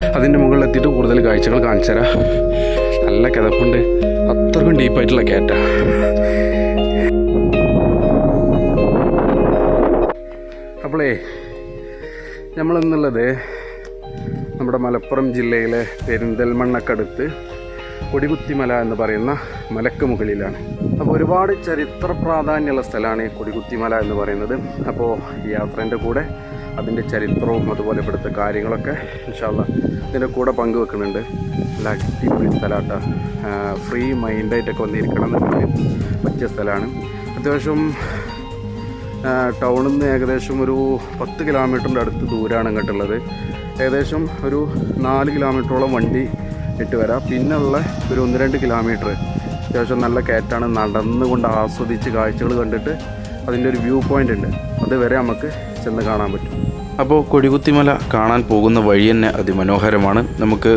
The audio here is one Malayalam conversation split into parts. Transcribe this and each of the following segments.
അതിന്റെ മുകളിലെത്തിയിട്ട് കൂടുതൽ കാഴ്ചകൾ കാണിച്ചു തരാം. നല്ല കിതപ്പുണ്ട്. അത്രക്കും ഡീപ്പായിട്ടുള്ള കയറ്റ അപ്പോളേ നമ്മളെന്നുള്ളത് നമ്മുടെ മലപ്പുറം ജില്ലയിലെ പെരിന്തൽമണ്ണക്കടുത്ത് കൊടികുത്തിമല എന്ന് പറയുന്ന മലക്ക് മുകളിലാണ്. അപ്പോൾ ഒരുപാട് ചരിത്ര പ്രാധാന്യമുള്ള സ്ഥലമാണ് ഈ കൊടികുത്തിമല എന്ന് പറയുന്നത്. അപ്പോൾ ഈ യാത്രേന്റെ കൂടെ അതിന്റെ ചരിത്രവും അതുപോലെ ഇവിടുത്തെ കാര്യങ്ങളൊക്കെ ഇൻഷാല്ല ഇതിന്റെ കൂടെ പങ്കുവെക്കുന്നുണ്ട്. നല്ല അടിപൊളി സ്ഥലമാട്ടോ ഫ്രീ മൈൻഡായിട്ടൊക്കെ വന്നിരിക്കണം എന്നുണ്ടെങ്കിൽ പറ്റിയ സ്ഥലമാണ്. അത്യാവശ്യം ടൗണിൽ നിന്ന് ഏകദേശം ഒരു പത്ത് കിലോമീറ്ററിന്റെ അടുത്ത് ദൂരമാണ് ഇങ്ങോട്ടുള്ളത്. ഏകദേശം ഒരു നാല് കിലോമീറ്ററോളം വണ്ടി ഇട്ട് വരാം. പിന്നുള്ള ഒരു ഒന്ന് രണ്ട് കിലോമീറ്റർ അത്യാവശ്യം നല്ല കയറ്റാണ്. നടന്നുകൊണ്ട് ആസ്വദിച്ച് കാഴ്ചകൾ കണ്ടിട്ട് അതിന്റെ ഒരു വ്യൂ പോയിന്റ് ഉണ്ട് അതുവരെ നമുക്ക് ചെന്ന് കാണാൻ പറ്റും. അപ്പോൾ കൊടികുത്തിമല കാണാൻ പോകുന്ന വഴി തന്നെ അതിമനോഹരമാണ്. നമുക്ക്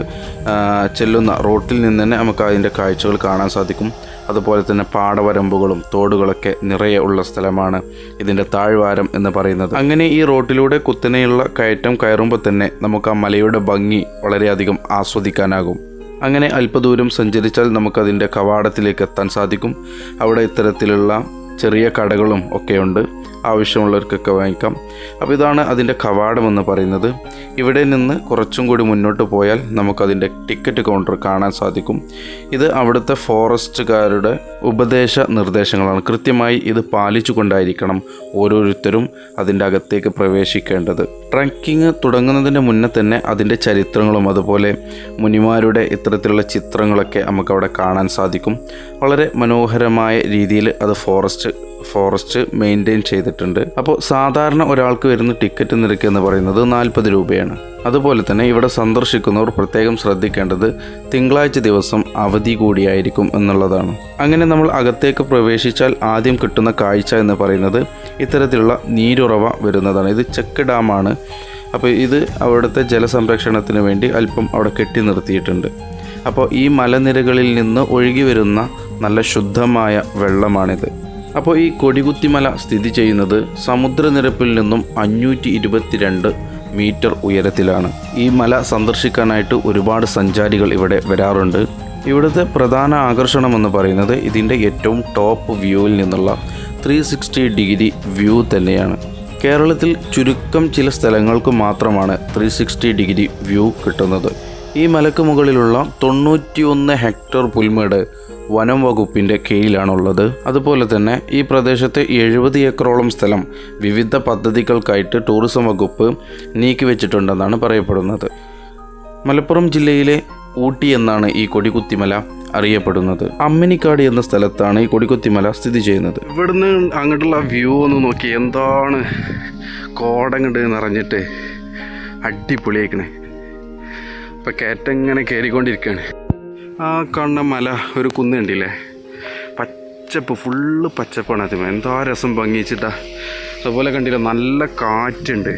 ചെല്ലുന്ന റോട്ടിൽ നിന്ന് തന്നെ നമുക്ക് അതിന്റെ കാഴ്ചകൾ കാണാൻ സാധിക്കും. അതുപോലെ തന്നെ പാടവരമ്പുകളും തോടുകളൊക്കെ നിറയെ ഉള്ള സ്ഥലമാണ് ഇതിന്റെ താഴ്വാരം എന്ന് പറയുന്നത്. അങ്ങനെ ഈ റോട്ടിലൂടെ കുത്തനെയുള്ള കയറ്റം കയറുമ്പോൾ തന്നെ നമുക്ക് ആ മലയുടെ ഭംഗി വളരെയധികം ആസ്വദിക്കാനാകും. അങ്ങനെ അല്പദൂരം സഞ്ചരിച്ചാൽ നമുക്കതിന്റെ കവാടത്തിലേക്ക് എത്താൻ സാധിക്കും. അവിടെ ഇത്തരത്തിലുള്ള ചെറിയ കടകളും ഒക്കെയുണ്ട്. ആവശ്യമുള്ളവർക്കൊക്കെ വാങ്ങിക്കാം. അപ്പോൾ ഇതാണ് അതിന്റെ കവാടമെന്ന് പറയുന്നത്. ഇവിടെ നിന്ന് കുറച്ചും കൂടി മുന്നോട്ട് പോയാൽ നമുക്കതിന്റെ ടിക്കറ്റ് കൗണ്ടർ കാണാൻ സാധിക്കും. ഇത് അവിടുത്തെ ഫോറസ്റ്റുകാരുടെ ഉപദേശ നിർദ്ദേശങ്ങളാണ്. കൃത്യമായി ഇത് പാലിച്ചു കൊണ്ടായിരിക്കണം ഓരോരുത്തരും അതിന്റെ അകത്തേക്ക് പ്രവേശിക്കേണ്ടത്. ട്രക്കിംഗ് തുടങ്ങുന്നതിന് മുന്നേ തന്നെ അതിന്റെ ചരിത്രങ്ങളും അതുപോലെ മുനിമാരുടെ ഇത്തരത്തിലുള്ള ചിത്രങ്ങളൊക്കെ നമുക്കവിടെ കാണാൻ സാധിക്കും. വളരെ മനോഹരമായ രീതിയിൽ അത് ഫോറസ്റ്റ് ഫോറസ്റ്റ് മെയിന്റെയിൻ ചെയ്തിട്ടുണ്ട്. അപ്പോൾ സാധാരണ ഒരാൾക്ക് വരുന്ന ടിക്കറ്റ് നിരക്ക് എന്ന് പറയുന്നത് നാൽപ്പത് രൂപയാണ്. അതുപോലെ തന്നെ ഇവിടെ സന്ദർശിക്കുന്നവർ പ്രത്യേകം ശ്രദ്ധിക്കേണ്ടത് തിങ്കളാഴ്ച ദിവസം അവധി കൂടിയായിരിക്കും എന്നുള്ളതാണ്. അങ്ങനെ നമ്മൾ അകത്തേക്ക് പ്രവേശിച്ചാൽ ആദ്യം കിട്ടുന്ന കാഴ്ച എന്ന് പറയുന്നത് ഇത്തരത്തിലുള്ള നീരുറവ വരുന്നതാണ്. ഇത് ചെക്ക് ഡാമാണ്. അപ്പോൾ ഇത് അവിടുത്തെ ജലസംരക്ഷണത്തിന് വേണ്ടി അല്പം അവിടെ കെട്ടി നിർത്തിയിട്ടുണ്ട്. അപ്പോൾ ഈ മലനിരകളിൽ നിന്ന് ഒഴുകി വരുന്ന നല്ല ശുദ്ധമായ വെള്ളമാണിത്. അപ്പോൾ ഈ കൊടികുത്തിമല സ്ഥിതി ചെയ്യുന്നത് സമുദ്രനിരപ്പിൽ നിന്നും അഞ്ഞൂറ്റി ഇരുപത്തിരണ്ട് മീറ്റർ ഉയരത്തിലാണ്. ഈ മല സന്ദർശിക്കാനായിട്ട് ഒരുപാട് സഞ്ചാരികൾ ഇവിടെ വരാറുണ്ട്. ഇവിടുത്തെ പ്രധാന ആകർഷണം എന്ന് പറയുന്നത് ഇതിന്റെ ഏറ്റവും ടോപ്പ് വ്യൂവിൽ നിന്നുള്ള ത്രീ സിക്സ്റ്റി ഡിഗ്രി വ്യൂ തന്നെയാണ്. കേരളത്തിൽ ചുരുക്കം ചില സ്ഥലങ്ങൾക്ക് മാത്രമാണ് ത്രീ സിക്സ്റ്റി ഡിഗ്രി വ്യൂ കിട്ടുന്നത്. ഈ മലക്ക് മുകളിലുള്ള തൊണ്ണൂറ്റിയൊന്ന് ഹെക്ടർ പുൽമേട് വനം വകുപ്പിന്റെ കീഴിലാണുള്ളത്. അതുപോലെ തന്നെ ഈ പ്രദേശത്തെ എഴുപത് ഏക്കറോളം സ്ഥലം വിവിധ പദ്ധതികൾക്കായിട്ട് ടൂറിസം വകുപ്പ് നീക്കിവെച്ചിട്ടുണ്ടെന്നാണ് പറയപ്പെടുന്നത്. മലപ്പുറം ജില്ലയിലെ ഊട്ടി എന്നാണ് ഈ കൊടികുത്തിമല അറിയപ്പെടുന്നത്. അമ്മിനിക്കാട് എന്ന സ്ഥലത്താണ് ഈ കൊടികുത്തിമല സ്ഥിതി ചെയ്യുന്നത്. ഇവിടുന്ന് അങ്ങോട്ടുള്ള വ്യൂ ഒന്ന് നോക്കി. എന്താണ് കോടങ്ങട് നിറഞ്ഞിട്ട് അടിപൊളിയാക്കണേ ഇപ്പം കയറ്റം ഇങ്ങനെ കയറിക്കൊണ്ടിരിക്കുകയാണ് ആ കാണുന്ന മല ഒരു കുന്ന് കണ്ടില്ലേ? പച്ചപ്പ് ഫുള്ള് പച്ചപ്പാണ് അതിമ എന്താ രസം ഭംഗിച്ചിട്ടാ. അതുപോലെ കണ്ടില്ല നല്ല കാറ്റുണ്ട്.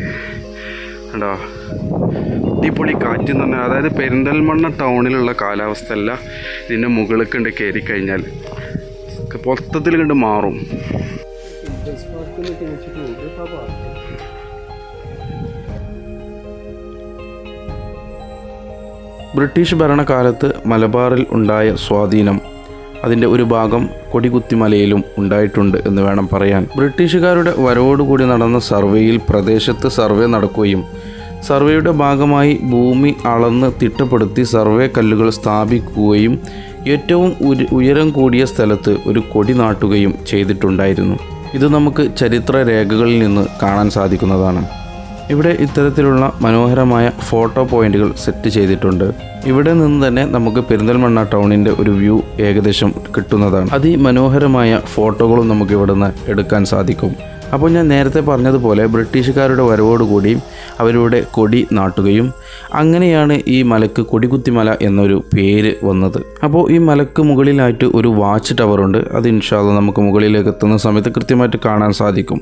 കണ്ടോ? അടിപൊളി കാറ്റ് എന്ന് പറഞ്ഞാൽ അതായത് പെരിന്തൽമണ്ണ ടൗണിലുള്ള കാലാവസ്ഥ അല്ല ഇതിന്റെ മുകളിൽ കണ്ട് കയറി കഴിഞ്ഞാൽ മൊത്തത്തിൽ കണ്ട് മാറും. ബ്രിട്ടീഷ് ഭരണകാലത്ത് മലബാറിൽ ഉണ്ടായ സ്വാധീനം അതിന്റെ ഒരു ഭാഗം കൊടികുത്തിമലയിലും ഉണ്ടായിട്ടുണ്ട് എന്ന് വേണം പറയാൻ. ബ്രിട്ടീഷുകാരുടെ വരവോടുകൂടി നടന്ന സർവേയിൽ പ്രദേശത്ത് സർവേ നടക്കുകയും സർവേയുടെ ഭാഗമായി ഭൂമി അളന്ന് തിട്ടപ്പെടുത്തി സർവേ കല്ലുകൾ സ്ഥാപിക്കുകയും ഏറ്റവും ഉയരം കൂടിയ സ്ഥലത്ത് ഒരു കൊടി നാട്ടുകയും ചെയ്തിട്ടുണ്ടായിരുന്നു. ഇത് നമുക്ക് ചരിത്ര രേഖകളിൽ നിന്ന് കാണാൻ സാധിക്കുന്നതാണ്. ഇവിടെ ഇത്തരത്തിലുള്ള മനോഹരമായ ഫോട്ടോ പോയിന്റുകൾ സെറ്റ് ചെയ്തിട്ടുണ്ട്. ഇവിടെ നിന്ന് തന്നെ നമുക്ക് പെരിന്തൽമണ്ണ ടൗണിന്റെ ഒരു വ്യൂ ഏകദേശം കിട്ടുന്നതാണ്. അതിമനോഹരമായ ഫോട്ടോകളും നമുക്ക് ഇവിടെ എടുക്കാൻ സാധിക്കും. അപ്പോൾ ഞാൻ നേരത്തെ പറഞ്ഞതുപോലെ ബ്രിട്ടീഷുകാരുടെ വരവോടുകൂടി അവരുടെ കൊടി നാട്ടുകയും അങ്ങനെയാണ് ഈ മലക്ക് കൊടികുത്തിമല എന്നൊരു പേര് വന്നത്. അപ്പോൾ ഈ മലക്ക് മുകളിലായിട്ട് ഒരു വാച്ച് ടവറുണ്ട്. അത് ഇൻഷാല്ല നമുക്ക് മുകളിലേക്ക് എത്തുന്ന സമയത്ത് കൃത്യമായിട്ട് കാണാൻ സാധിക്കും.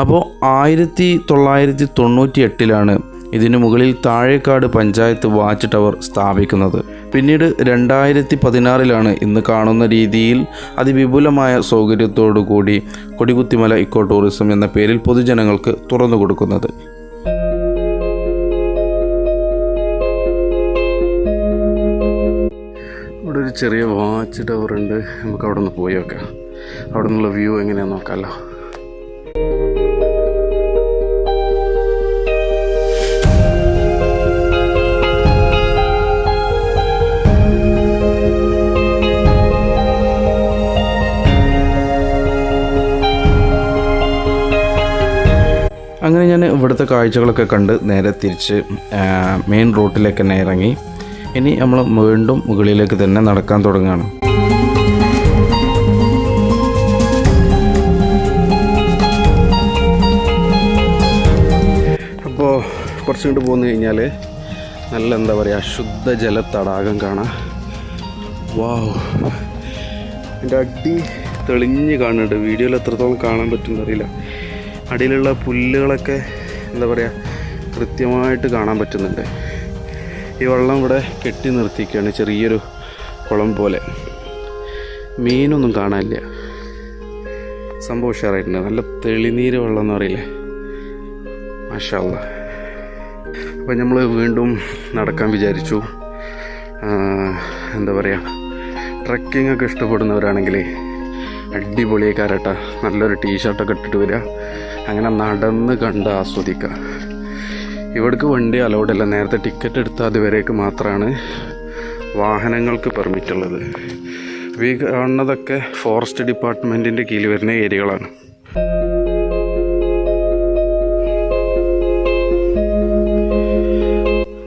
അപ്പോൾ ആയിരത്തി തൊള്ളായിരത്തി തൊണ്ണൂറ്റി എട്ടിലാണ് ഇതിനു മുകളിൽ താഴേക്കാട് പഞ്ചായത്ത് വാച്ച് ടവർ സ്ഥാപിക്കുന്നത്. പിന്നീട് രണ്ടായിരത്തി പതിനാറിലാണ് ഇന്ന് കാണുന്ന രീതിയിൽ അതിവിപുലമായ സൗകര്യത്തോടുകൂടി കൊടികുത്തിമല ഇക്കോ ടൂറിസം എന്ന പേരിൽ പൊതുജനങ്ങൾക്ക് തുറന്നു കൊടുക്കുന്നത്. ഇവിടെ ഒരു ചെറിയ വാച്ച് ടവർ ഉണ്ട്. നമുക്ക് അവിടെ നിന്ന് പോയി നോക്കാം. അവിടെ നിന്നുള്ള വ്യൂ എങ്ങനെയാണെന്ന് നോക്കാമല്ലോ ഇവിടുത്തെ കാഴ്ചകളൊക്കെ കണ്ട് നേരെ തിരിച്ച് മെയിൻ റൂട്ടിലേക്ക് തന്നെ ഇറങ്ങി. ഇനി നമ്മൾ വീണ്ടും മുകളിലേക്ക് തന്നെ നടക്കാൻ തുടങ്ങുകയാണ്. അപ്പോൾ കുറച്ചുകൊണ്ട് പോന്നു കഴിഞ്ഞാൽ നല്ല എന്താ പറയുക ശുദ്ധജല തടാകം കാണാം. വാവ്. എന്റെ അടി തെളിഞ്ഞ് കാണുന്നുണ്ട്. വീഡിയോയിൽ എത്രത്തോളം കാണാൻ പറ്റുമെന്നറിയില്ല അടിയിലുള്ള പുല്ലുകളൊക്കെ എന്താ പറയുക കൃത്യമായിട്ട് കാണാൻ പറ്റുന്നുണ്ട്. ഈ വെള്ളം ഇവിടെ കെട്ടി നിർത്തിയിരിക്കുകയാണ് ചെറിയൊരു കുളം പോലെ. മീനൊന്നും കാണാനില്ല. സംഭവം ഉഷാറായിട്ടുണ്ട്. നല്ല തെളിനീര് വെള്ളം എന്ന് പറയില്ലേ? മാഷാള്ള അപ്പം നമ്മൾ വീണ്ടും നടക്കാൻ വിചാരിച്ചു. എന്താ പറയുക ട്രക്കിംഗ് ഒക്കെ ഇഷ്ടപ്പെടുന്നവരാണെങ്കിൽ അടിപൊളിയായി കാരട്ട നല്ലൊരു ടീഷർട്ടൊക്കെ ഇട്ടിട്ട് വരിക അങ്ങനെ നടന്ന് കണ്ട് ആസ്വദിക്കുക. ഇവിടേക്ക് വണ്ടി അലൗഡ് അല്ല. നേരത്തെ ടിക്കറ്റ് എടുത്താൽ അതുവരേക്ക് മാത്രമാണ് വാഹനങ്ങൾക്ക് പെർമിറ്റ് ഉള്ളത്. ഈ കാണുന്നതൊക്കെ ഫോറസ്റ്റ് ഡിപ്പാർട്ട്മെന്റിന്റെ കീഴിൽ വരുന്ന ഏരിയകളാണ്.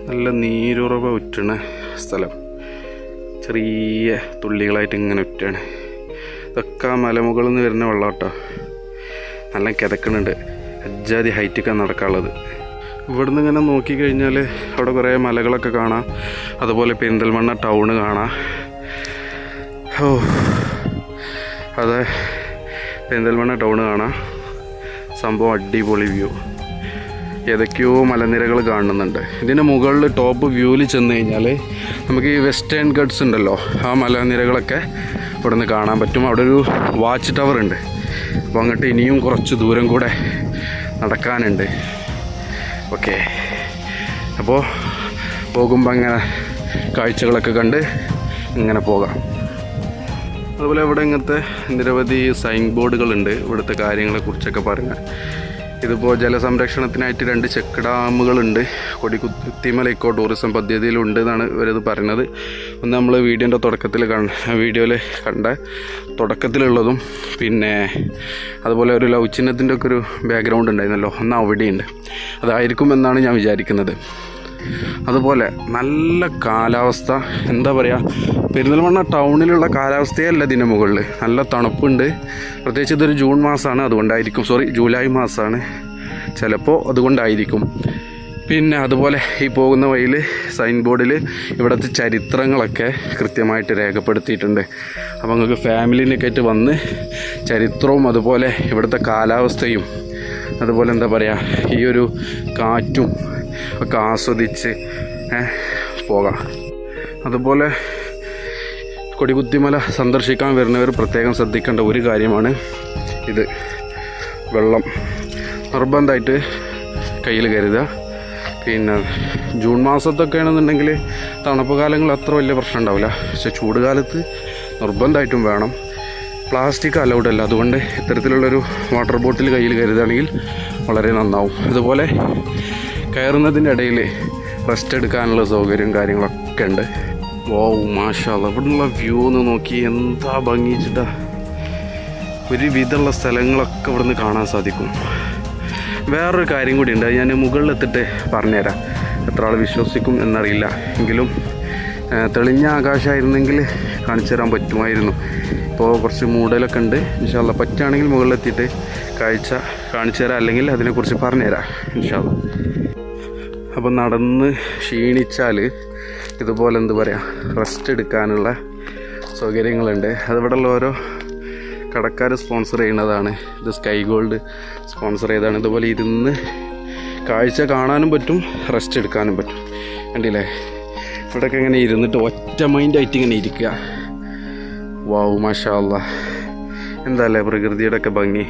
നല്ല നീരുറവ ഉറ്റണ സ്ഥലം. ചെറിയ തുള്ളികളായിട്ട് ഇങ്ങനെ ഉറ്റാണ്. ഇതൊക്കെ മലമുകളിൽ നിന്ന് വരുന്ന വെള്ളം കേട്ടോ നല്ല കിതക്കണുണ്ട് അജ്ജാതി ഹൈറ്റൊക്കെ നടക്കാനുള്ളത്. ഇവിടുന്ന് ഇങ്ങനെ നോക്കിക്കഴിഞ്ഞാൽ അവിടെ കുറേ മലകളൊക്കെ കാണാം. അതുപോലെ പെരിന്തൽമണ്ണ ടൗണ് കാണാം. ഓ അതെ പെരിന്തൽമണ്ണ ടൗണ് കാണാം. സംഭവം അടിപൊളി വ്യൂ ഏതൊക്കെയോ മലനിരകൾ കാണുന്നുണ്ട്. ഇതിന്റെ മുകളിൽ ടോപ്പ് വ്യൂവിൽ ചെന്ന് കഴിഞ്ഞാൽ നമുക്ക് ഈ വെസ്റ്റേൺ ഗഡ്സ് ഉണ്ടല്ലോ ആ മലനിരകളൊക്കെ ഇവിടുന്ന് കാണാൻ പറ്റും. അവിടെ ഒരു വാച്ച് ടവർ ഉണ്ട്. അപ്പോൾ അങ്ങോട്ട് ഇനിയും കുറച്ച് ദൂരം കൂടെ നടക്കാനുണ്ട്. ഓക്കെ. അപ്പോൾ പോകുമ്പോൾ അങ്ങനെ കാഴ്ചകളൊക്കെ കണ്ട് ഇങ്ങനെ പോകാം. അതുപോലെ ഇവിടെ ഇങ്ങനത്തെ നിരവധി സൈൻ ബോർഡുകളുണ്ട് ഇവിടുത്തെ കാര്യങ്ങളെക്കുറിച്ചൊക്കെ പറയാൻ ഇതിപ്പോൾ ജലസംരക്ഷണത്തിനായിട്ട് രണ്ട് ചെക്ക് ഡാമുകളുണ്ട്. കൊടിക്കുത്തിമല ഇക്കോ ടൂറിസം പദ്ധതിയിലുണ്ട് എന്നാണ് ഇവരത് പറയുന്നത്. ഒന്ന് നമ്മൾ വീഡിയോന്റെ തുടക്കത്തിൽ കണ്ട വീഡിയോയിൽ കണ്ട തുടക്കത്തിലുള്ളതും പിന്നെ അതുപോലെ ഒരു ലവ് ചിഹ്നത്തിന്റെ ഒക്കെ ഒരു ബാക്ക്ഗ്രൗണ്ട് ഉണ്ടായിരുന്നല്ലോ. ഒന്ന് അവിടെയുണ്ട്. അതായിരിക്കും എന്നാണ് ഞാൻ വിചാരിക്കുന്നത്. അതുപോലെ നല്ല കാലാവസ്ഥ. എന്താ പറയുക പെരിന്തൽമണ്ണ ടൗണിലുള്ള കാലാവസ്ഥയല്ല ഇതിന് മുകളിൽ നല്ല തണുപ്പുണ്ട്. പ്രത്യേകിച്ച് ഇതൊരു ജൂൺ മാസമാണ് അതുകൊണ്ടായിരിക്കും. സോറി ജൂലൈ മാസമാണ് ചിലപ്പോൾ അതുകൊണ്ടായിരിക്കും. പിന്നെ അതുപോലെ ഈ പോകുന്ന വഴിയിൽ സൈൻ ബോർഡിൽ ഇവിടുത്തെ ചരിത്രങ്ങളൊക്കെ കൃത്യമായിട്ട് രേഖപ്പെടുത്തിയിട്ടുണ്ട്. അപ്പോൾ നിങ്ങൾക്ക് ഫാമിലിനൊക്കെ ആയിട്ട് വന്ന് ചരിത്രവും അതുപോലെ ഇവിടുത്തെ കാലാവസ്ഥയും അതുപോലെ എന്താ പറയുക ഈ ഒരു കാറ്റും ഒക്കെ ആസ്വദിച്ച് പോകാം. അതുപോലെ കൊടികുത്തിമല സന്ദർശിക്കാൻ വരുന്നവർ പ്രത്യേകം ശ്രദ്ധിക്കേണ്ട ഒരു കാര്യമാണ് ഇത്. വെള്ളം നിർബന്ധമായിട്ട് കയ്യിൽ കരുതുക. പിന്നെ ജൂൺ മാസത്തൊക്കെ ആണെന്നുണ്ടെങ്കിൽ തണുപ്പ് കാലങ്ങൾ അത്ര വലിയ പ്രശ്നം ഉണ്ടാവില്ല. പക്ഷെ ചൂട് കാലത്ത് നിർബന്ധമായിട്ടും വേണം. പ്ലാസ്റ്റിക് അലൗഡ് അല്ല. അതുകൊണ്ട് ഇത്തരത്തിലുള്ളൊരു വാട്ടർ ബോട്ടിൽ കയ്യിൽ കരുതുകയാണെങ്കിൽ വളരെ നന്നാവും. അതുപോലെ കയറുന്നതിന്റെ ഇടയിൽ റെസ്റ്റ് എടുക്കാനുള്ള സൗകര്യം കാര്യങ്ങളൊക്കെ ഉണ്ട്. വോ മാഷാല്ല ഇവിടെ നിന്നുള്ള വ്യൂ ഒന്ന് നോക്കി. എന്താ ഭംഗിച്ചിട്ടാ ഒരു വിധമുള്ള സ്ഥലങ്ങളൊക്കെ ഇവിടുന്ന് കാണാൻ സാധിക്കും. വേറൊരു കാര്യം കൂടി ഉണ്ട്. ഞാൻ മുകളിലെത്തിട്ട് പറഞ്ഞുതരാം. എത്ര ആൾ വിശ്വസിക്കും എന്നറിയില്ല. എങ്കിലും തെളിഞ്ഞ ആകാശമായിരുന്നെങ്കിൽ കാണിച്ചു തരാൻ പറ്റുമായിരുന്നു. ഇപ്പോൾ കുറച്ച് മൂടലൊക്കെ ഉണ്ട്. ഇൻഷാല്ല പറ്റുകയാണെങ്കിൽ മുകളിലെത്തിയിട്ട് കാഴ്ച കാണിച്ചു തരാം. അല്ലെങ്കിൽ അതിനെക്കുറിച്ച് പറഞ്ഞുതരാം. ഇൻഷാല്ല. അപ്പോൾ നടന്ന് ക്ഷീണിച്ചാൽ ഇതുപോലെ എന്ത് പറയുക റെസ്റ്റ് എടുക്കാനുള്ള സൗകര്യങ്ങളുണ്ട്. അതിവിടെയുള്ള ഓരോ കടക്കാർ സ്പോൺസർ ചെയ്യുന്നതാണ്. ഇത് സ്കൈ ഗോൾഡ് സ്പോൺസർ ചെയ്തതാണ്. ഇതുപോലെ ഇരുന്ന് കാഴ്ച കാണാനും പറ്റും റെസ്റ്റ് എടുക്കാനും പറ്റും. കണ്ടില്ലേ? ഇവിടെയൊക്കെ ഇങ്ങനെ ഇരുന്നിട്ട് ഒറ്റ മൈൻഡായിട്ട് ഇങ്ങനെ ഇരിക്കുക വാവ് മാഷാ എന്തല്ലേ എന്താല്ലേ പ്രകൃതിയുടെ ഒക്കെ ഭംഗി?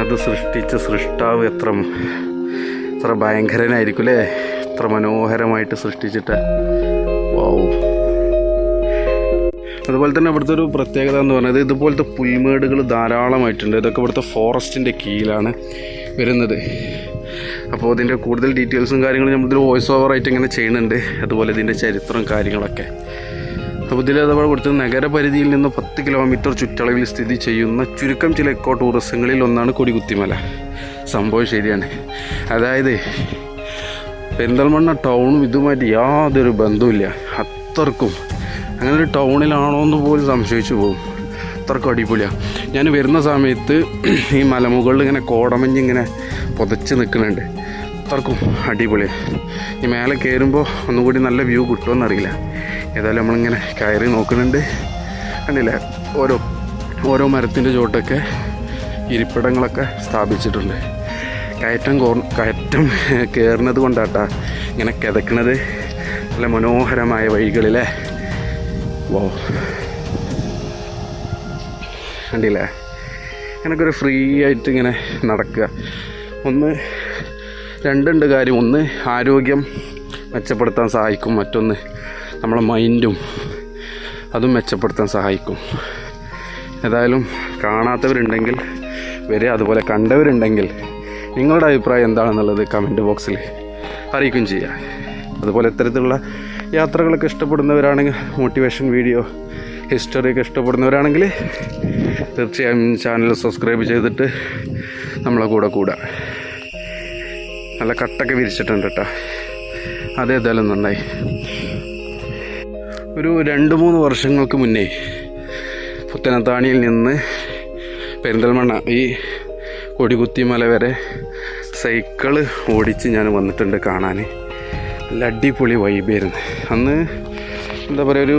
അത് സൃഷ്ടിച്ച സൃഷ്ടാവ് എത്ര എത്ര ഭയങ്കരനായിരിക്കും അല്ലേ? എത്ര മനോഹരമായിട്ട് സൃഷ്ടിച്ചിട്ട്. അതുപോലെ തന്നെ ഇവിടുത്തെ ഒരു പ്രത്യേകത എന്ന് പറയുന്നത് ഇതുപോലത്തെ പുൽമേടുകൾ ധാരാളമായിട്ടുണ്ട്. ഇതൊക്കെ ഇവിടുത്തെ ഫോറസ്റ്റിന്റെ കീഴിലാണ് വരുന്നത്. അപ്പോൾ ഇതിന്റെ കൂടുതൽ ഡീറ്റെയിൽസും കാര്യങ്ങളും നമ്മളിതിൽ വോയിസ് ഓവർ ആയിട്ട് ഇങ്ങനെ ചെയ്യുന്നുണ്ട്. അതുപോലെ ഇതിന്റെ ചരിത്രം കാര്യങ്ങളൊക്കെ. അപ്പോൾ ഇതിൽ അതുപോലെ കൊടുത്ത നഗരപരിധിയിൽ നിന്ന് പത്ത് കിലോമീറ്റർ ചുറ്റളവിൽ സ്ഥിതി ചെയ്യുന്ന ചുരുക്കം ചില എക്കോ ടൂറിസങ്ങളിൽ ഒന്നാണ് കൊടികുത്തിമല. സംഭവം ശരിയാണ്. അതായത് പെരിന്തൽമണ്ണ ടൗണും ഇതുമായിട്ട് യാതൊരു ബന്ധവുമില്ല. അത്രക്കും. അങ്ങനെ ഒരു ടൗണിലാണോ എന്ന് പോലും സംശയിച്ചു പോകും. അത്രക്കും അടിപൊളിയാണ് ഞാൻ വരുന്ന സമയത്ത് ഈ മലമുകളിൽ ഇങ്ങനെ കോടമഞ്ഞിങ്ങനെ പുതച്ച് നിൽക്കുന്നുണ്ട്. അത്രക്കും അടിപൊളിയാണ് ഈ മേലെ കയറുമ്പോൾ ഒന്നുകൂടി നല്ല വ്യൂ കിട്ടുമെന്നറിയില്ല ഏതായാലും നമ്മളിങ്ങനെ കയറി നോക്കുന്നുണ്ട്. കണ്ടില്ലേ? ഓരോ ഓരോ മരത്തിന്റെ ചോട്ടൊക്കെ ഇരിപ്പിടങ്ങളൊക്കെ സ്ഥാപിച്ചിട്ടുണ്ട്. കയറ്റം കോർ കയറ്റം കയറുന്നത് കൊണ്ടാട്ടാ ഇങ്ങനെ കിതക്കണത്. നല്ല മനോഹരമായ വഴികളിലെ. വോ. കണ്ടില്ലേ? എനിക്കൊരു ഫ്രീ ആയിട്ട് ഇങ്ങനെ നടക്കുക. ഒന്ന് രണ്ടുണ്ട് കാര്യം. ഒന്ന് ആരോഗ്യം മെച്ചപ്പെടുത്താൻ സഹായിക്കും. മറ്റൊന്ന് നമ്മളെ മൈൻഡും അതും മെച്ചപ്പെടുത്താൻ സഹായിക്കും. ഏതായാലും കാണാത്തവരുണ്ടെങ്കിൽ വരെ അതുപോലെ കണ്ടവരുണ്ടെങ്കിൽ നിങ്ങളുടെ അഭിപ്രായം എന്താണെന്നുള്ളത് കമന്റ് ബോക്സിൽ അറിയിക്കുകയും ചെയ്യാം. അതുപോലെ ഇത്തരത്തിലുള്ള യാത്രകളൊക്കെ ഇഷ്ടപ്പെടുന്നവരാണെങ്കിൽ മോട്ടിവേഷൻ വീഡിയോ ഹിസ്റ്ററിയൊക്കെ ഇഷ്ടപ്പെടുന്നവരാണെങ്കിൽ തീർച്ചയായും ചാനൽ സബ്സ്ക്രൈബ് ചെയ്തിട്ട് നമ്മളെ കൂടെ കൂടെ. നല്ല കട്ടൊക്കെ വിരിച്ചിട്ടുണ്ട് കേട്ടോ അതേതായാലും നന്നായി. ഒരു രണ്ട് മൂന്ന് വർഷങ്ങൾക്ക് മുന്നേ പുത്തനത്താണിയിൽ നിന്ന് പെരിന്തൽമണ്ണ ഈ കൊടികുത്തിമല വരെ സൈക്കിൾ ഓടിച്ച് ഞാൻ വന്നിട്ടുണ്ട് കാണാൻ നല്ല അടിപൊളി വൈബായിരുന്നു അന്ന് എന്താ പറയുക ഒരു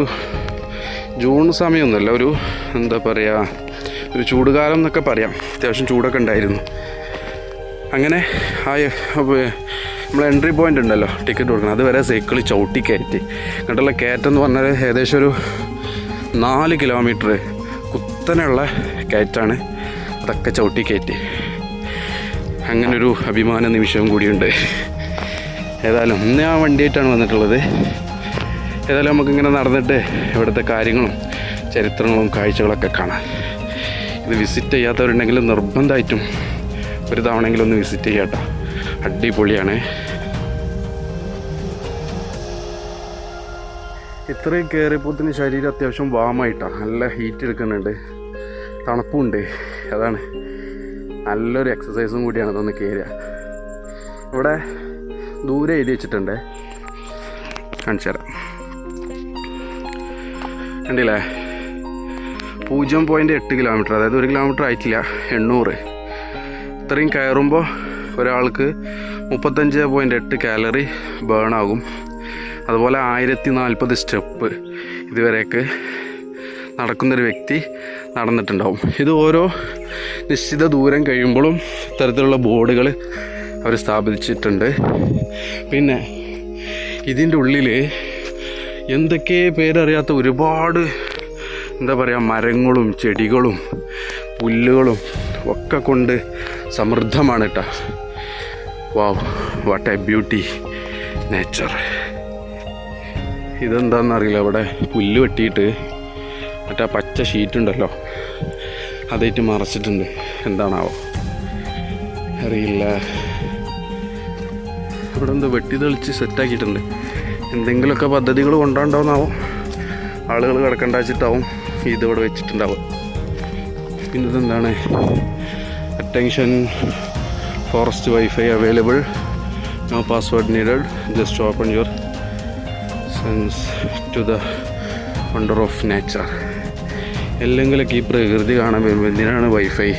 ജൂൺ സമയമൊന്നുമല്ല ഒരു എന്താ പറയുക ഒരു ചൂടുകാലം എന്നൊക്കെ പറയാം. അത്യാവശ്യം ചൂടൊക്കെ ഉണ്ടായിരുന്നു. അങ്ങനെ ആ നമ്മൾ എൻട്രി പോയിന്റ് ഉണ്ടല്ലോ ടിക്കറ്റ് കൊടുക്കണം. അതുവരെ സൈക്കിൾ ചവിട്ടി കയറ്റി. എന്നിട്ടുള്ള കയറ്റം പറഞ്ഞാൽ ഏകദേശം ഒരു നാല് കിലോമീറ്റർ കുത്തനെയുള്ള കയറ്റാണ്. അതൊക്കെ ചവിട്ടി കയറ്റി. അങ്ങനൊരു അഭിമാന നിമിഷവും കൂടിയുണ്ട്. ഏതായാലും ഇന്ന് ആ വണ്ടിയായിട്ടാണ് വന്നിട്ടുള്ളത്. ഏതായാലും നമുക്കിങ്ങനെ നടന്നിട്ട് ഇവിടുത്തെ കാര്യങ്ങളും ചരിത്രങ്ങളും കാഴ്ചകളൊക്കെ കാണാം. ഇത് വിസിറ്റ് ചെയ്യാത്തവരുണ്ടെങ്കിൽ നിർബന്ധമായിട്ടും ഒരു തവണയെങ്കിലും ഒന്ന് വിസിറ്റ് ചെയ്യാട്ടോ അടിപൊളിയാണ്. ഇത്രയും കയറിയപ്പോത്തിന് ശരീരം അത്യാവശ്യം വാമായിട്ടാണ് നല്ല ഹീറ്റ് എടുക്കുന്നുണ്ട്. തണുപ്പുണ്ട്. അതാണ്. നല്ലൊരു എക്സസൈസും കൂടിയാണ് ഇതൊന്ന് കയറുക ഇവിടെ ദൂരെ എഴുതി വെച്ചിട്ടുണ്ട്. കാണിച്ചു തരാം. കണ്ടില്ലേ? പൂജ്യം പോയിന്റ് എട്ട് കിലോമീറ്റർ അതായത് ഒരു കിലോമീറ്റർ ആയിട്ടില്ല എണ്ണൂറ്. ഇത്രയും കയറുമ്പോൾ ഒരാൾക്ക് മുപ്പത്തഞ്ച് പോയിന്റ് എട്ട് കാലറി ബേൺ ആകും. അതുപോലെ ആയിരത്തി നാൽപ്പത് സ്റ്റെപ്പ് ഇതുവരെയൊക്കെ നടക്കുന്നൊരു വ്യക്തി നടന്നിട്ടുണ്ടാവും. ഇത് ഓരോ നിശ്ചിത ദൂരം കഴിയുമ്പോഴും ഇത്തരത്തിലുള്ള ബോർഡുകൾ അവർ സ്ഥാപിച്ചിട്ടുണ്ട്. പിന്നെ ഇതിന്റെ ഉള്ളിൽ എന്തൊക്കെ പേരറിയാത്ത ഒരുപാട് എന്താ പറയുക മരങ്ങളും ചെടികളും പുല്ലുകളും ഒക്കെ കൊണ്ട് സമൃദ്ധമാണ് കേട്ടോ wow what a beauty nature. ഇതെന്താണെന്നറിയില്ല അവിടെ പുല്ല് വെട്ടിയിട്ട് മറ്റേ പച്ച ഷീറ്റ് ഉണ്ടല്ലോ അതായിട്ട് മറച്ചിട്ടുണ്ട്. എന്താണാവോ? അറിയില്ല. ഇവിടെ എന്തോ വെട്ടി തെളിച്ച് സെറ്റാക്കിയിട്ടുണ്ട് എന്തെങ്കിലുമൊക്കെ പദ്ധതികൾ കൊണ്ടുണ്ടാവുന്നാവും ആളുകൾ കിടക്കണ്ട വെച്ചിട്ടാവും ഇതിവിടെ വെച്ചിട്ടുണ്ടാവും പിന്നെ ഇതെന്താണ് attention forest wifi available no password needed just open your sense to the wonder of nature എല്ലെങ്കിലൊക്കെ ഈ പ്രകൃതി കാണാൻ വരുമ്പോൾ എന്തിനാണ് വൈഫൈ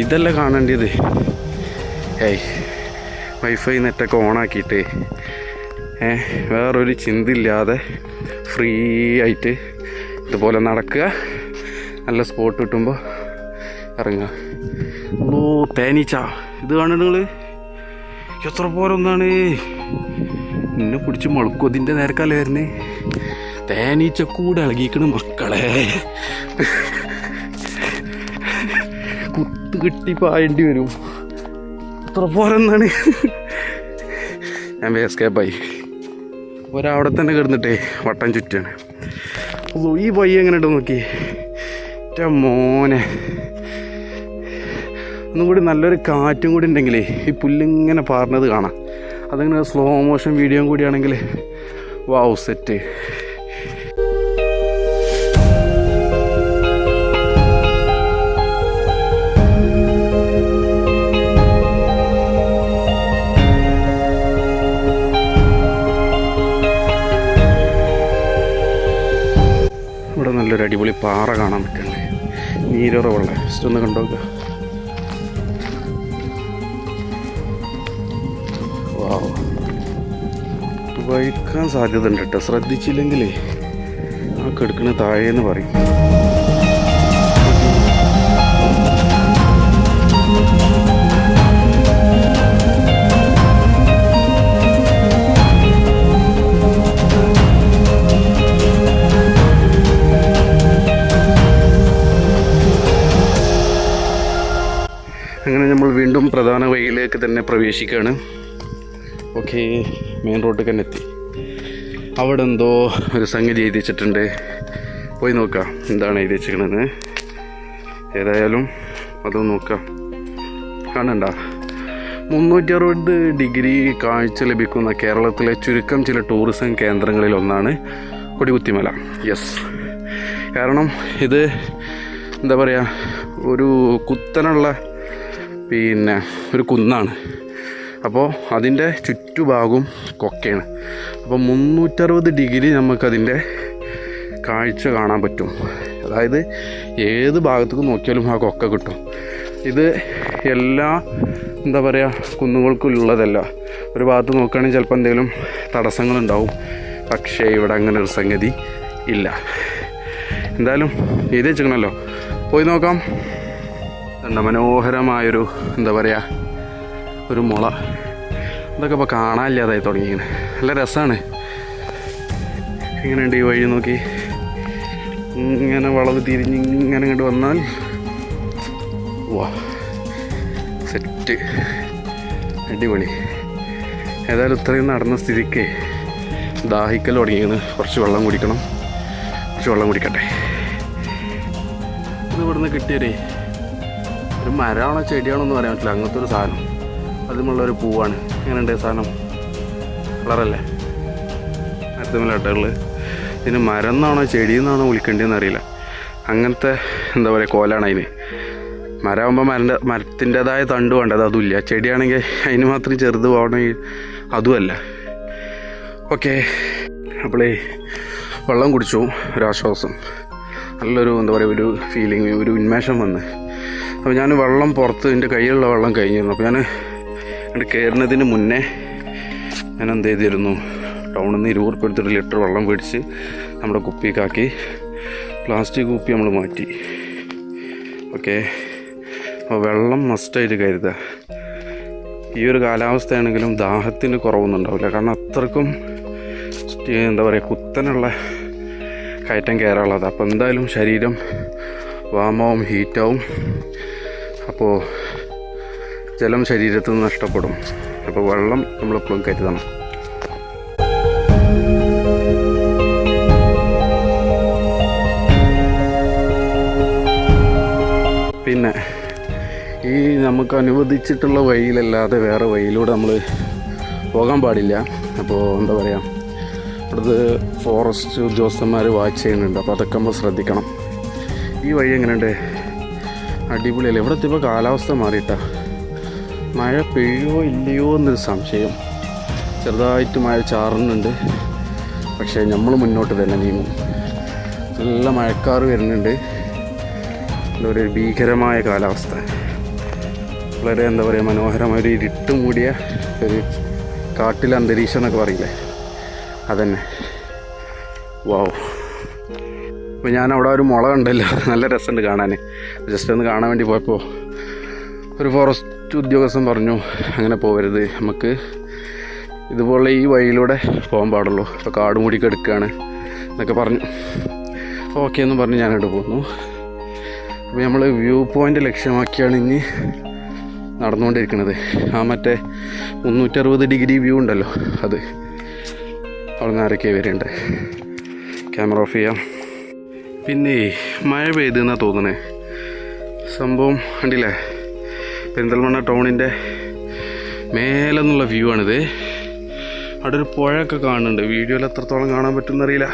ഇതല്ല കാണേണ്ടത്. ഏയ് വൈഫൈ നെറ്റൊക്കെ ഓണാക്കിയിട്ട് വേറൊരു ചിന്തയില്ലാതെ ഫ്രീ ആയിട്ട് ഇതുപോലെ നടക്കുക. നല്ല സ്പോട്ട് കിട്ടുമ്പോൾ ഇറങ്ങുക. ഓ തേനീച്ച. ഇത് കാണുന്നത് നിങ്ങൾ എത്ര പോരൊന്നാണ് എന്നെ പിടിച്ച് മുളക്കും അതിന്റെ നേരക്കല്ലേ വരുന്നേ? തേനീച്ച കൂടെ ഇളകിക്കണ് മക്കളെ. കുത്ത് കിട്ടി പായേണ്ടി വരും. അത്ര പോരെന്നാണ്. ഞാൻ എസ്കേപ്പായി ഒരവിടെ തന്നെ കിടന്നിട്ടേ വട്ടം ചുറ്റാണ്. അപ്പോൾ ഈ വഴി എങ്ങനെ ഉണ്ടോ നോക്കി. എന്റെ മോനെ. ഒന്നും കൂടി നല്ലൊരു കാറ്റും കൂടി ഉണ്ടെങ്കിലേ ഈ പുല്ലിങ്ങനെ പാർന്നത് കാണാം. അതിങ്ങനെ സ്ലോ മോഷൻ വീഡിയോയും കൂടിയാണെങ്കിൽ വാവ് സെറ്റ് പാറ കാണാൻ പറ്റുന്നത് നീരുറവുള്ള ജസ്റ്റ് ഒന്ന് കണ്ടോക്കുക വാവ്. വഴിക്കാൻ സാധ്യത ഉണ്ട് കേട്ടോ. ശ്രദ്ധിച്ചില്ലെങ്കിലേ ആ കെടുക്കണ താഴേന്ന് പറയും. വഴിയിലേക്ക് തന്നെ പ്രവേശിക്കുകയാണ്. ഓക്കെ മെയിൻ റോഡ് തന്നെ എത്തി. അവിടെ എന്തോ ഒരു സംഗതി എഴുതി വെച്ചിട്ടുണ്ട് പോയി നോക്കാം എന്താണ് എഴുതി വെച്ചിരിക്കണത് ഏതായാലും അതും നോക്കാം. കാണണ്ട. മുന്നൂറ്റി അറുപത് ഡിഗ്രി കാഴ്ച ലഭിക്കുന്ന കേരളത്തിലെ ചുരുക്കം ചില ടൂറിസം കേന്ദ്രങ്ങളിൽ ഒന്നാണ് കൊടികുത്തിമല. യെസ് കാരണം ഇത് എന്താ പറയുക ഒരു കുത്തനുള്ള പിന്നെ ഒരു കുന്നാണ്. അപ്പോൾ അതിന്റെ ചുറ്റുഭാഗവും കൊക്കയാണ്. അപ്പോൾ മുന്നൂറ്ററുപത് ഡിഗ്രി നമുക്കതിന്റെ കാഴ്ച കാണാൻ പറ്റും. അതായത് ഏത് ഭാഗത്തേക്ക് നോക്കിയാലും ആ കൊക്ക കിട്ടും. ഇത് എല്ലാ എന്താ പറയുക കുന്നുകൾക്കും ഉള്ളതല്ല. ഒരു ഭാഗത്ത് നോക്കുകയാണെങ്കിൽ ചിലപ്പോൾ എന്തെങ്കിലും തടസ്സങ്ങളുണ്ടാവും. പക്ഷേ ഇവിടെ അങ്ങനെ ഒരു സംഗതി ഇല്ല. എന്തായാലും ഇത് വെച്ചിരിക്കണമല്ലോ പോയി നോക്കാം. എന്താ മനോഹരമായൊരു എന്താ പറയുക ഒരു മുള. ഇതൊക്കെ ഇപ്പോൾ കാണാനില്ലാതായി തുടങ്ങിയാണ് നല്ല രസമാണ് ഇങ്ങനെയുണ്ട് ഈ വഴി നോക്കി? ഇങ്ങനെ വളവ് തിരിഞ്ഞ് ഇങ്ങനെ ഇങ്ങോട്ട് വന്നാൽ വാ സെറ്റ്. അടിപൊളി. ഏതായാലും ഇത്രയും നടന്ന സ്ഥിതിക്ക് ദാഹിക്കൽ തുടങ്ങിയാണ് കുറച്ച് വെള്ളം കുടിക്കണം. കുറച്ച് വെള്ളം കുടിക്കട്ടെ. ഇവിടുന്ന് കിട്ടിയരേ ഒരു മരമാണോ ചെടിയാണോ എന്ന് പറയാൻ പറ്റില്ല. അങ്ങനത്തെ ഒരു സാധനം. അതുമുള്ള ഒരു പൂവാണ്. എങ്ങനെയുണ്ട് സാധനം? കളറല്ലേ? മരത്തുമല്ലാട്ടുകൾ ഇതിന് മരം എന്നാണോ ചെടി എന്നാണോ വിളിക്കേണ്ടതെന്ന് അറിയില്ല. അങ്ങനത്തെ എന്താ പറയുക കോലാണ് അതിന്. മരമാകുമ്പോൾ മരന്റെ മരത്തിന്റെതായ തണ്ട് വേണ്ടത് അതുമില്ല ചെടിയാണെങ്കിൽ അതിന് മാത്രം ചെറുത് പോകണമെങ്കിൽ അതുമല്ല ഓക്കെ. അപ്പോളേ വെള്ളം കുടിച്ചു. ഒരാശ്വാസം. നല്ലൊരു എന്താ പറയുക ഒരു ഫീലിംഗ് ഒരു ഉന്മേഷം വന്ന്. അപ്പോൾ ഞാൻ വെള്ളം പുറത്ത് എന്റെ കയ്യിലുള്ള വെള്ളം കഴിഞ്ഞിരുന്നു. അപ്പോൾ ഞാൻ അങ്ങോട്ട് കയറുന്നതിന് മുന്നേ ഞാൻ എന്ത് ചെയ്തിരുന്നു? ടൗണിൽ നിന്ന് ഇരുപത് റുപ്യ എടുത്തിട്ട് ലിറ്റർ വെള്ളം മേടിച്ച് നമ്മുടെ കുപ്പിക്കാക്കി പ്ലാസ്റ്റിക് കുപ്പി നമ്മൾ മാറ്റി. ഓക്കെ? അപ്പോൾ വെള്ളം മസ്റ്റായിട്ട് കരുതുക ഈ ഒരു കാലാവസ്ഥയാണെങ്കിലും ദാഹത്തിന് കുറവൊന്നും ഉണ്ടാവില്ല കാരണം അത്രക്കും എന്താ പറയുക കുത്തനുള്ള കയറ്റം കയറാനുള്ളത് അപ്പോൾ എന്തായാലും ശരീരം വാമാവും ഹീറ്റാവും അപ്പോൾ ജലം ശരീരത്തിൽ നിന്ന് നഷ്ടപ്പെടും. അപ്പോൾ വെള്ളം നമ്മളെപ്പോഴും കരുതണം. പിന്നെ ഈ നമുക്ക് അനുവദിച്ചിട്ടുള്ള വഴിയിലല്ലാതെ വേറെ വഴിയിലൂടെ നമ്മൾ പോകാൻ പാടില്ല. അപ്പോൾ എന്താ പറയുക ഇവിടുത്തെ ഫോറസ്റ്റ് ഉദ്യോഗസ്ഥന്മാർ വാച്ച് ചെയ്യുന്നുണ്ട്. അപ്പോൾ അതൊക്കെ നമ്മൾ ശ്രദ്ധിക്കണം. ഈ വഴി എങ്ങനെയുണ്ട്? അടിപൊളിയല്ലേ? ഇവിടെ എത്തിയപ്പോൾ കാലാവസ്ഥ മാറിയിട്ടാ. മഴ പെയ്യോ ഇല്ലയോ എന്നൊരു സംശയം. ചെറുതായിട്ട് മഴ ചാറുന്നുണ്ട്. പക്ഷേ നമ്മൾ മുന്നോട്ട് തന്നെ നീങ്ങും. നല്ല മഴക്കാറ് വരുന്നുണ്ട്. ഒരു ഭീകരമായ കാലാവസ്ഥ. വളരെ എന്താ പറയുക മനോഹരമായ ഒരു ഇരുട്ട് മൂടിയ ഒരു കാട്ടിലെ അന്തരീക്ഷം എന്നൊക്കെ പറയില്ലേ? അതന്നെ. വാവ് അപ്പോൾ ഞാൻ അവിടെ ഒരു മുള കണ്ടല്ലോ. നല്ല രസമുണ്ട് കാണാൻ ജസ്റ്റ് ഒന്ന് കാണാൻ വേണ്ടി പോയപ്പോൾ ഒരു ഫോറസ്റ്റ് ഉദ്യോഗസ്ഥൻ പറഞ്ഞു അങ്ങനെ പോകരുത് നമുക്ക് ഇതുപോലെ ഈ വഴിയിലൂടെ പോകാൻ പാടുള്ളൂ. ഇപ്പോൾ കാട് മൂടി കിടക്കുകയാണ് എന്നൊക്കെ പറഞ്ഞു. ഓക്കെ എന്ന് പറഞ്ഞ് ഞാനിവിടെ പോന്നു. അപ്പോൾ നമ്മൾ വ്യൂ പോയിന്റ് ലക്ഷ്യമാക്കിയാണ് ഇനി നടന്നുകൊണ്ടിരിക്കുന്നത്. ആ മറ്റേ മുന്നൂറ്ററുപത് ഡിഗ്രി വ്യൂ ഉണ്ടല്ലോ അത് അവിടെ നിന്ന് ആരൊക്കെ വരുന്നുണ്ട് ക്യാമറ ഓഫ് ചെയ്യാം. പിന്നെ മഴ പെയ്തെന്നാണ് തോന്നുന്നത് സംഭവം കണ്ടില്ലേ? പെരിന്തൽമണ്ണ ടൗണിന്റെ മേലെ നിന്നുള്ള വ്യൂ ആണിത്. അവിടെ ഒരു പുഴയൊക്കെ കാണുന്നുണ്ട്. വീഡിയോയിൽ എത്രത്തോളം കാണാൻ പറ്റുമെന്നറിയില്ല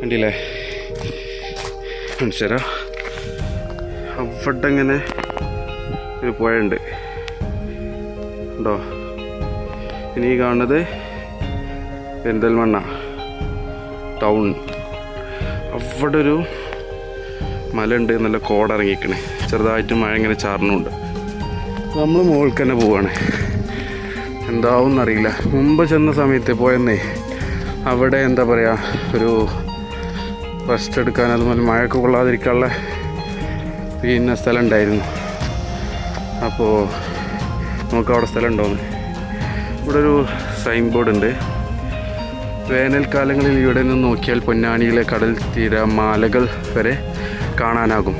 കണ്ടില്ലേ? മനുഷ്യരാ അവിടെ ഇങ്ങനെ ഒരു പുഴയുണ്ട്. ഉണ്ടോ ഇനി കാണുന്നത് പെരിന്തൽമണ്ണ ടൗൺ. അവിടെ ഒരു മല ഉണ്ട് നല്ല കോടിറങ്ങിക്കണേ ചെറുതായിട്ട് മഴ ഇങ്ങനെ ചാർന്നുണ്ട് നമ്മൾ മുകൾക്ക് തന്നെ പോവാണ്. എന്താവും എന്നറിയില്ല മുമ്പ് ചെന്ന സമയത്ത് പോയെന്നേ. അവിടെ എന്താ പറയുക ഒരു റെസ്റ്റ് എടുക്കാൻ അതുപോലെ മഴയൊക്കെ കൊള്ളാതിരിക്കാനുള്ള പിന്നെ സ്ഥലം ഉണ്ടായിരുന്നു അപ്പോൾ നമുക്ക് അവിടെ സ്ഥലം ഉണ്ടോന്ന് ഇവിടെ ഒരു സൈൻ ബോർഡ് ഉണ്ട്. വേനൽക്കാലങ്ങളിൽ ഇവിടെ നിന്ന് നോക്കിയാൽ പൊന്നാനിയിലെ കടൽ തീര മാലകൾ വരെ കാണാനാകും.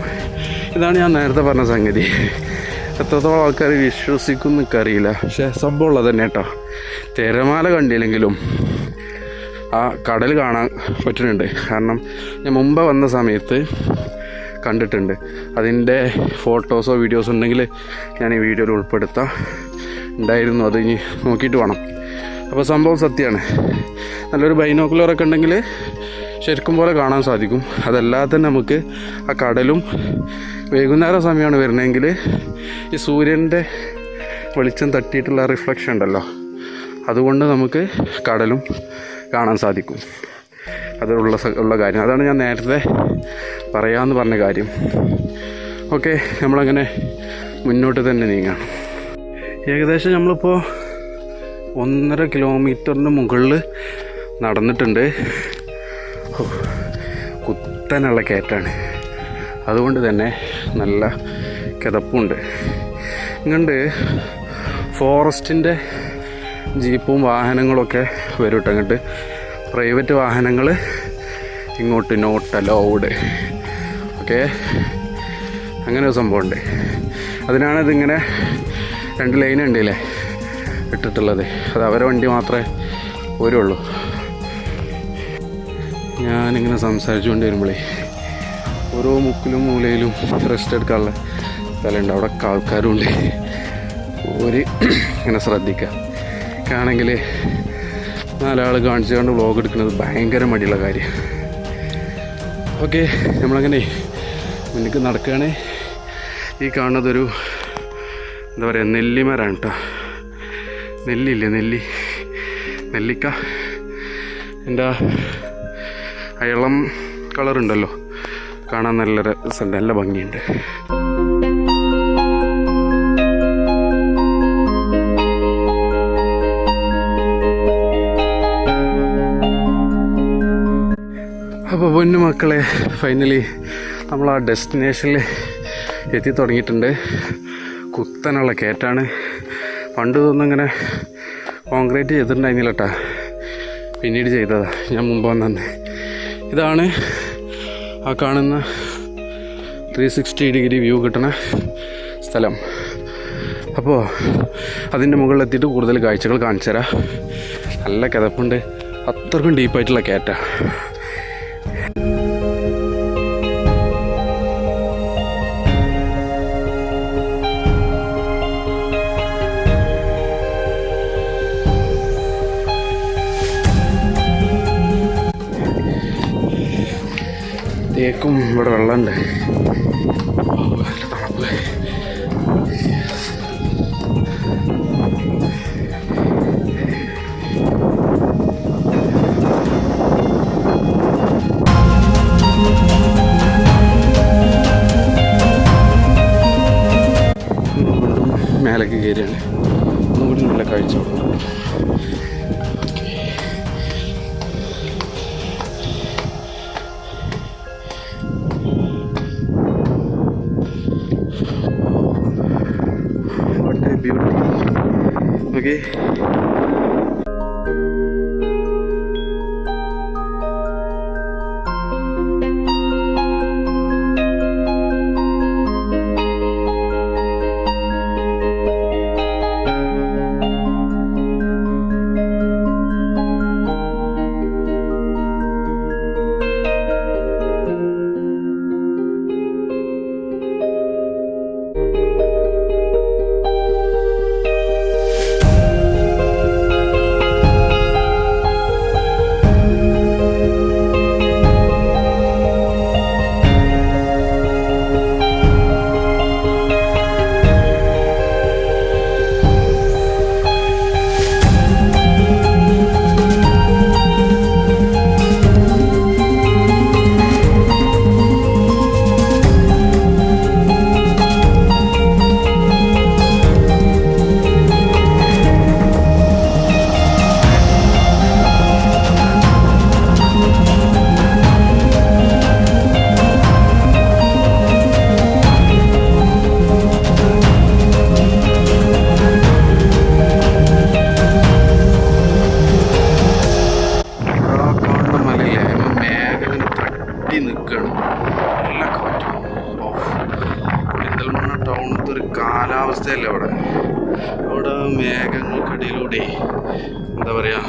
ഇതാണ് ഞാൻ നേരത്തെ പറഞ്ഞ സംഗതി. എത്രത്തോളം ആൾക്കാർ വിശ്വസിക്കുന്നു എന്നൊക്കെ പക്ഷേ സംഭവം ഉള്ളത് തന്നെ കേട്ടോ. തിരമാല കണ്ടില്ലെങ്കിലും ആ കടൽ കാണാൻ പറ്റുന്നുണ്ട്. കാരണം ഞാൻ മുമ്പ് വന്ന സമയത്ത് കണ്ടിട്ടുണ്ട്. അതിന്റെ ഫോട്ടോസോ വീഡിയോസോ ഉണ്ടെങ്കിൽ ഞാൻ ഈ വീഡിയോയിൽ ഉൾപ്പെടുത്താം. ഉണ്ടായിരുന്നു. അത് ഇനി നോക്കിയിട്ട് വേണം. അപ്പോൾ സംഭവം സത്യമാണ്. നല്ലൊരു ബൈനോക്കുലറൊക്കെ ഉണ്ടെങ്കിൽ ശരിക്കും പോലെ കാണാൻ സാധിക്കും. അതല്ലാതെ തന്നെ നമുക്ക് ആ കടലും വൈകുന്നേരം സമയമാണ് വരുന്നതെങ്കിൽ ഈ സൂര്യന്റെ വെളിച്ചം തട്ടിയിട്ടുള്ള റിഫ്ലക്ഷൻ ഉണ്ടല്ലോ അതുകൊണ്ട് നമുക്ക് കടലും കാണാൻ സാധിക്കും. അതിലുള്ള ഉള്ള കാര്യം. അതാണ് ഞാൻ നേരത്തെ പറയാമെന്ന് പറഞ്ഞ കാര്യം. ഓക്കെ നമ്മളങ്ങനെ മുന്നോട്ട് തന്നെ നീങ്ങാം. ഏകദേശം നമ്മളിപ്പോൾ ഒന്നര കിലോമീറ്ററിന് മുകളിൽ നടന്നിട്ടുണ്ട്. കുത്തനുള്ള കയറ്റാണ്. അതുകൊണ്ട് തന്നെ നല്ല കിതപ്പുണ്ട്. ഇങ്ങണ്ട് ഫോറസ്റ്റിന്റെ ജീപ്പും വാഹനങ്ങളൊക്കെ വരും കേട്ടോ അങ്ങോട്ട് പ്രൈവറ്റ് വാഹനങ്ങൾ ഇങ്ങോട്ട് നോട്ട് അലൗഡ് ഓക്കെ? അങ്ങനെ ഒരു സംഭവമുണ്ട് അതിനാണ് ഇതിങ്ങനെ രണ്ട് ലൈൻ ഉണ്ടല്ലേ ഇട്ടിട്ടുള്ളത്. അത് അവരെ വണ്ടി മാത്രമേ വരുള്ളൂ. ഞാനിങ്ങനെ സംസാരിച്ചുകൊണ്ട് വരുമ്പോഴേ ഓരോ മുക്കിലും മൂലയിലും റെസ്റ്റ് എടുക്കാനുള്ള സ്ഥലമുണ്ട്. അവിടെ ആൾക്കാരും ഉണ്ട് ഒരു ഇങ്ങനെ ശ്രദ്ധിക്കുക ആണെങ്കിൽ നാലാൾ കാണിച്ചു കാണിച്ചുകൊണ്ട് വ്ളോഗ് എടുക്കുന്നത് ഭയങ്കര മടിയുള്ള കാര്യം. ഓക്കെ നമ്മളങ്ങനെ മുന്നിക്ക് നടക്കുകയാണ് ഈ കാണുന്നതൊരു എന്താ പറയുക നെല്ലിമരാണ് കേട്ടോ നെല്ലില്ലേ നെല്ലി. നെല്ലിക്ക. എന്റെ കളർ കളറുണ്ടല്ലോ. കാണാൻ നല്ല രസമുണ്ട് നല്ല ഭംഗിയുണ്ട്. അപ്പോൾ പൊന്നു മക്കളെ ഫൈനലി നമ്മൾ ആ ഡെസ്റ്റിനേഷനിൽ എത്തി തുടങ്ങിയിട്ടുണ്ട്. കുത്തനുള്ള കേറ്റാണ്. പണ്ട് ഇതൊന്നും ഇങ്ങനെ കോൺക്രീറ്റ് ചെയ്തിട്ടുണ്ടായിരുന്നില്ല കേട്ടാ പിന്നീട് ചെയ്തതാണ് ഞാൻ മുമ്പ് വന്നെ ഇതാണ് ആ കാണുന്ന ത്രീ സിക്സ്റ്റി ഡിഗ്രി വ്യൂ കിട്ടുന്ന സ്ഥലം. അപ്പോൾ അതിന്റെ മുകളിലെത്തിയിട്ട് കൂടുതൽ കാഴ്ചകൾ കാണിച്ചു തരാം നല്ല കിതപ്പുണ്ട്. അത്രക്കും ഡീപ്പായിട്ടുള്ള കയറ്റാ തേക്കും ഇവിടെ വെള്ളമുണ്ട്. നല്ല തണുപ്പ് മേലേക്ക് കയറിയാണ് കാലാവസ്ഥയല്ലേ അവിടെ? അവിടെ മേഘങ്ങൾക്കിടയിലൂടെ എന്താ പറയുക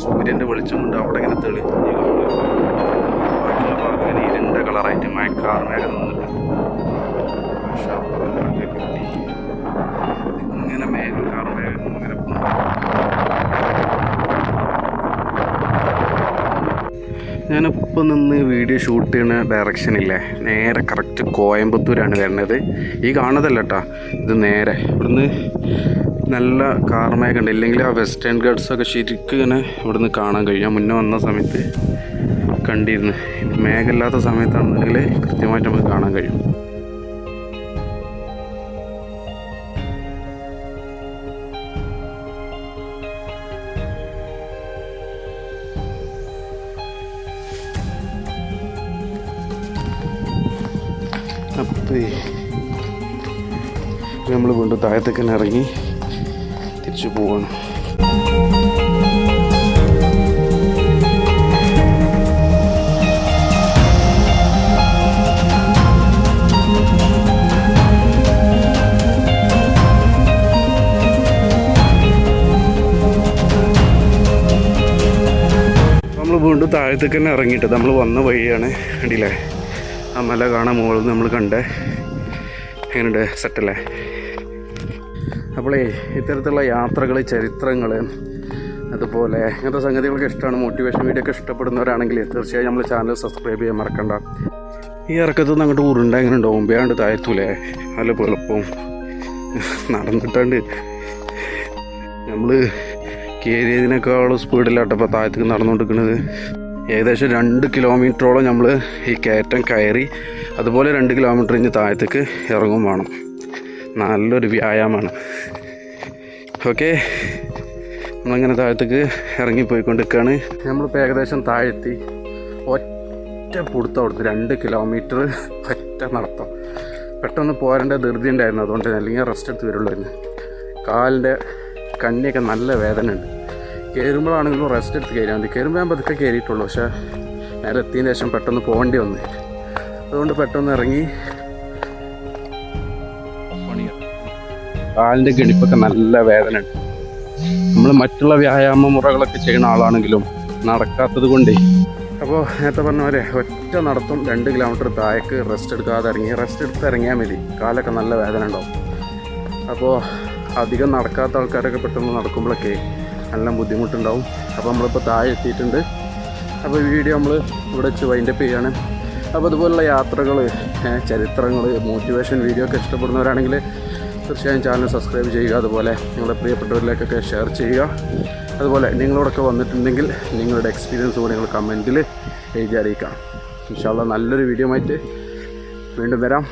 സൂര്യന്റെ വെളിച്ചം കൊണ്ട് അവിടെ ഇങ്ങനെ തെളിഞ്ഞ് ബാക്കിയുള്ള ഭാഗം ഇങ്ങനെ ഇരുണ്ട കളറായിട്ട് മയക്കാർ മേഘം നിന്നിട്ട് പക്ഷെ അവിടെ ഇങ്ങനെ മേഘം കാർ മേഘം ഇങ്ങനെ ഞാനിപ്പോൾ നിന്ന് വീഡിയോ ഷൂട്ട് ചെയ്യുന്ന ഡയറക്ഷനില്ലേ നേരെ കറക്റ്റ് കോയമ്പത്തൂരാണ് വരുന്നത്. ഈ കാണുന്നതല്ല കേട്ടോ ഇത് നേരെ. ഇവിടുന്ന് നല്ല കാർമയൊക്കെ ഉണ്ട്. ഇല്ലെങ്കിൽ ആ വെസ്റ്റേൺ ഗഡ്സ് ഒക്കെ ശരിക്കും ഇങ്ങനെ ഇവിടുന്ന് കാണാൻ കഴിയും. ഞാൻ മുന്നേ വന്ന സമയത്ത് കണ്ടിരുന്നു. മേഘമില്ലാത്ത സമയത്താണെന്നുണ്ടെങ്കിൽ കൃത്യമായിട്ട് നമുക്ക് കാണാൻ കഴിയും. അപ്പോൾ നമ്മൾ വീണ്ടും താഴത്തേക്ക് തന്നെ ഇറങ്ങി തിരിച്ചു പോവാണ്. നമ്മൾ വീണ്ടും താഴത്തേക്ക് തന്നെ ഇറങ്ങിയിട്ട് നമ്മൾ വന്ന വഴിയാണ് കണ്ടില്ലേ? ആ മല കാണാൻ മുകളിൽ നമ്മൾ കണ്ടേ എങ്ങനെയുണ്ട് സെറ്റല്ലേ? അപ്പോളേ ഇത്തരത്തിലുള്ള യാത്രകൾ ചരിത്രങ്ങൾ അതുപോലെ ഇങ്ങനത്തെ സംഗതികളൊക്കെ ഇഷ്ടമാണ്. മോട്ടിവേഷൻ വീഡിയോ ഒക്കെ ഇഷ്ടപ്പെടുന്നവരാണെങ്കിൽ തീർച്ചയായും നമ്മൾ ചാനൽ സബ്സ്ക്രൈബ് ചെയ്യാൻ മറക്കണ്ട. ഈ ഇറക്കത്തിൽ നിന്ന് അങ്ങോട്ട് ഉരുണ്ട എങ്ങനെ ഉണ്ടോ? വേണ്ട താഴത്തൂലേ? നല്ല എളുപ്പവും നടന്നിട്ടാണ്ട് നമ്മൾ കയറിയതിനേക്കാളും സ്പീഡിലാട്ടപ്പോൾ താഴത്തേക്ക് നടന്നുകൊണ്ടിരിക്കുന്നത് ഏകദേശം രണ്ട് കിലോമീറ്ററോളം നമ്മൾ ഈ കയറ്റം കയറി അതുപോലെ രണ്ട് കിലോമീറ്റർ ഇഞ്ഞ് താഴത്തേക്ക് ഇറങ്ങും വേണം. നല്ലൊരു വ്യായാമമാണ് ഓക്കെ. നമ്മളിങ്ങനെ താഴത്തേക്ക് ഇറങ്ങിപ്പോയിക്കൊണ്ടിരിക്കുകയാണ് നമ്മളിപ്പോൾ ഏകദേശം താഴെത്തി ഒറ്റ പുടുത്തം അവിടുത്തെ രണ്ട് കിലോമീറ്റർ ഒറ്റ നടത്തം. പെട്ടെന്ന് പോരേണ്ട ധൃതി ഉണ്ടായിരുന്നു അതുകൊണ്ട് അല്ലെങ്കിൽ റെസ്റ്റ് എടുത്ത് വരുള്ളൂ കാലിന്റെ കണ്ണിയൊക്കെ നല്ല വേദന ഉണ്ട് കയറുമ്പോഴാണെങ്കിലും റെസ്റ്റ് എടുത്ത് കയറിയാൽ മതി കയറുമ്പോൾ ഞാൻ പതുക്കെ കയറിയിട്ടുള്ളൂ പക്ഷേ നേരെ എത്തിയതിന് ശേഷം പെട്ടെന്ന് പോകേണ്ടി വന്നു. അതുകൊണ്ട് പെട്ടെന്ന് ഇറങ്ങി. കാലിന്റെ ഗണിപ്പൊക്കെ നല്ല വേദന. ഉണ്ട് നമ്മൾ മറ്റുള്ള വ്യായാമ മുറകളൊക്കെ ചെയ്യുന്ന ആളാണെങ്കിലും നടക്കാത്തത് കൊണ്ടേ. അപ്പോൾ നേരത്തെ പറഞ്ഞ പോലെ ഒറ്റ നടത്തും രണ്ട് കിലോമീറ്റർ താഴേക്ക് റെസ്റ്റ് എടുക്കാതെ ഇറങ്ങി. റെസ്റ്റ് എടുത്ത് ഇറങ്ങിയാൽ മതി. കാലൊക്കെ നല്ല വേദന ഉണ്ടാവും. അപ്പോൾ അധികം നടക്കാത്ത ആൾക്കാരൊക്കെ പെട്ടെന്ന് നടക്കുമ്പോഴൊക്കെ നല്ല ബുദ്ധിമുട്ടുണ്ടാവും. അപ്പോൾ നമ്മളിപ്പോൾ താഴെ എത്തിയിട്ടുണ്ട്. അപ്പോൾ വീഡിയോ നമ്മൾ ഇവിടെ വെച്ച് വൈൻഡപ്പ് ചെയ്യാണ്. അപ്പോൾ അതുപോലുള്ള യാത്രകൾ ചരിത്രങ്ങൾ മോട്ടിവേഷൻ വീഡിയോ ഒക്കെ ഇഷ്ടപ്പെടുന്നവരാണെങ്കിൽ തീർച്ചയായും ചാനൽ സബ്സ്ക്രൈബ് ചെയ്യുക. അതുപോലെ നിങ്ങളുടെ പ്രിയപ്പെട്ടവരിലേക്കൊക്കെ ഷെയർ ചെയ്യുക. അതുപോലെ നിങ്ങളോടൊക്കെ വന്നിട്ടുണ്ടെങ്കിൽ നിങ്ങളുടെ എക്സ്പീരിയൻസ് കൂടി നിങ്ങൾ കമന്റിൽ എഴുതി അറിയിക്കാം ഇൻഷാല്ല നല്ലൊരു വീഡിയോ ആയിട്ട് വീണ്ടും വരാം.